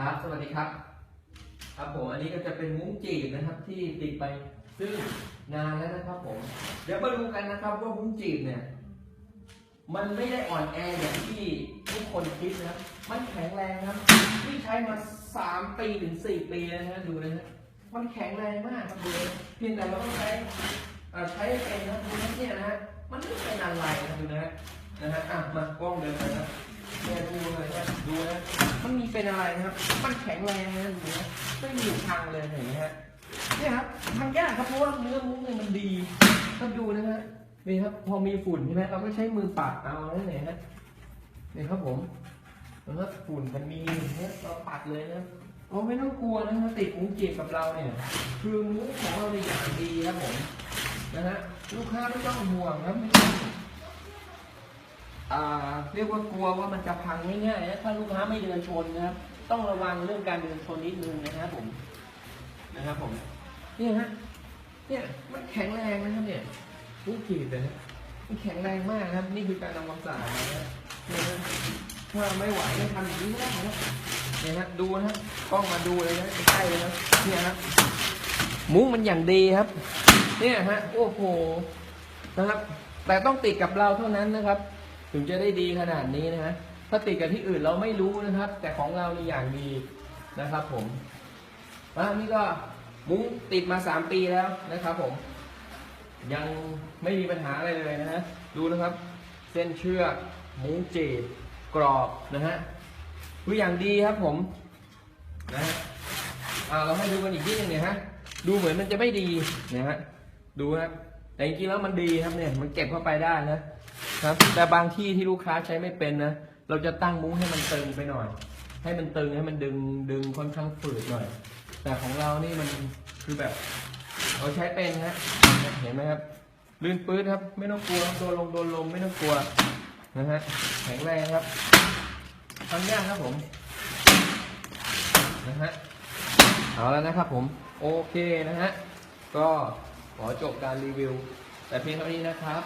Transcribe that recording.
ครับ สวัสดีครับ ครับผม อันนี้ก็จะเป็นมุ้งจีบนะครับที่ติดไปซึ่งนานแล้วนะครับผม เดี๋ยวมาดูกันนะครับว่ามุ้งจีบเนี่ย มันไม่ได้อ่อนแออย่างที่ทุกคนคิดนะ มันแข็งแรงครับที่ใช้มาสามปีถึงสี่ปีแล้วนะฮะดูนะฮะมันแข็งแรงมากครับดูเพียงแต่เราต้องใช้อ่อใช้เป็นนะดูนะเนี่ยนะฮะมันไม่เป็นอะไรนะดูนะฮะนะฮะอะมากล้องเดินไปนะ เนี่ยดูเลยนะดูนะมันมีเป็นอะไรนะครับ มันแข็งแรงนะดูนะไม่มีพังเลยเห็นไหมฮะเนี่ยครับทำยากครับเพราะว่าเนื้อมุ้งเนี่ยมันดีก็ดูนะฮะนี่ครับพอมีฝุ่นใช่ไหมเราก็ใช้มือปัดเอาแล้วเนี่ยฮะนี่ครับผมแล้วฝุ่นมันมีเนี่ยเราปัดเลยนะเราไม่ต้องกลัวนะครับติดมุ้งจีบกับเราเนี่ย คือมุ้งของเราในอย่างดีครับผมนะฮะลูกค้าไม่ต้องห่วงครับไม่ต้องอ่า เรียกว่ากลัวว่ามันจะพังง่ายๆนะถ้าลูกค้าไม่เดินชนนะครับต้องระวังเรื่องการเดินชนนิดนึงนะครับผมนะครับผมเนี่ยฮะเนี่ยมันแข็งแรงนะครับเนี่ยลูกขีดเลยนะมันแข็งแรงมากนะครับ นี่คือการทำความสะอาดนะเนี่ยนะถ้าไม่ไหวก็ทำอย่างนี้ไม่ได้นะเนี่ยฮะดูนะฮะกล้องมาดูเลยนะใกล้ๆเลยนะเนี่ยฮะมุ้งมันอย่างดีครับ เนี่ยฮะโอ้โหนะครับ แต่ต้องติดกับเราเท่านั้นนะครับ ถึงจะได้ดีขนาดนี้นะฮะถ้าติดกับที่อื่นเราไม่รู้นะครับ แต่ของเรานี่อย่างดีนะครับ ผมอะนี่ก็มุ้งติดมาสามปีแล้วนะครับ ผม ยังไม่มีปัญหาอะไรเลยนะฮะดูนะครับ เส้นเชือกมุ้งจีบกรอบนะฮะดูอย่างดีครับผมนะฮะอ่าเราให้ดูกันอีกทีหนึงเนี่ยฮะดูเหมือนมันจะไม่ดีนะฮะดูครับแต่จริงๆแล้วมันดีครับเนี่ย มันเก็บเข้าไปได้นะ ครับ แต่บางที่ที่ลูกค้าใช้ไม่เป็นนะ เราจะตั้งมุ้งให้มันตึงไปหน่อย ให้มันตึงให้มันดึงดึงค่อนข้างฝืดหน่อย แต่ของเรานี่มันคือแบบ เราใช้เป็นฮะเห็นไหมครับลื่นปื้ดครับ ไม่ต้องกลัวโดนลงโดนลมไม่ต้องกลัวนะฮะแข็งแรงครับทำยากครับผมนะฮะเอาแล้วนะครับผมโอเคนะฮะก็ขอจบการรีวิว แต่เพียงเท่านี้นะครับ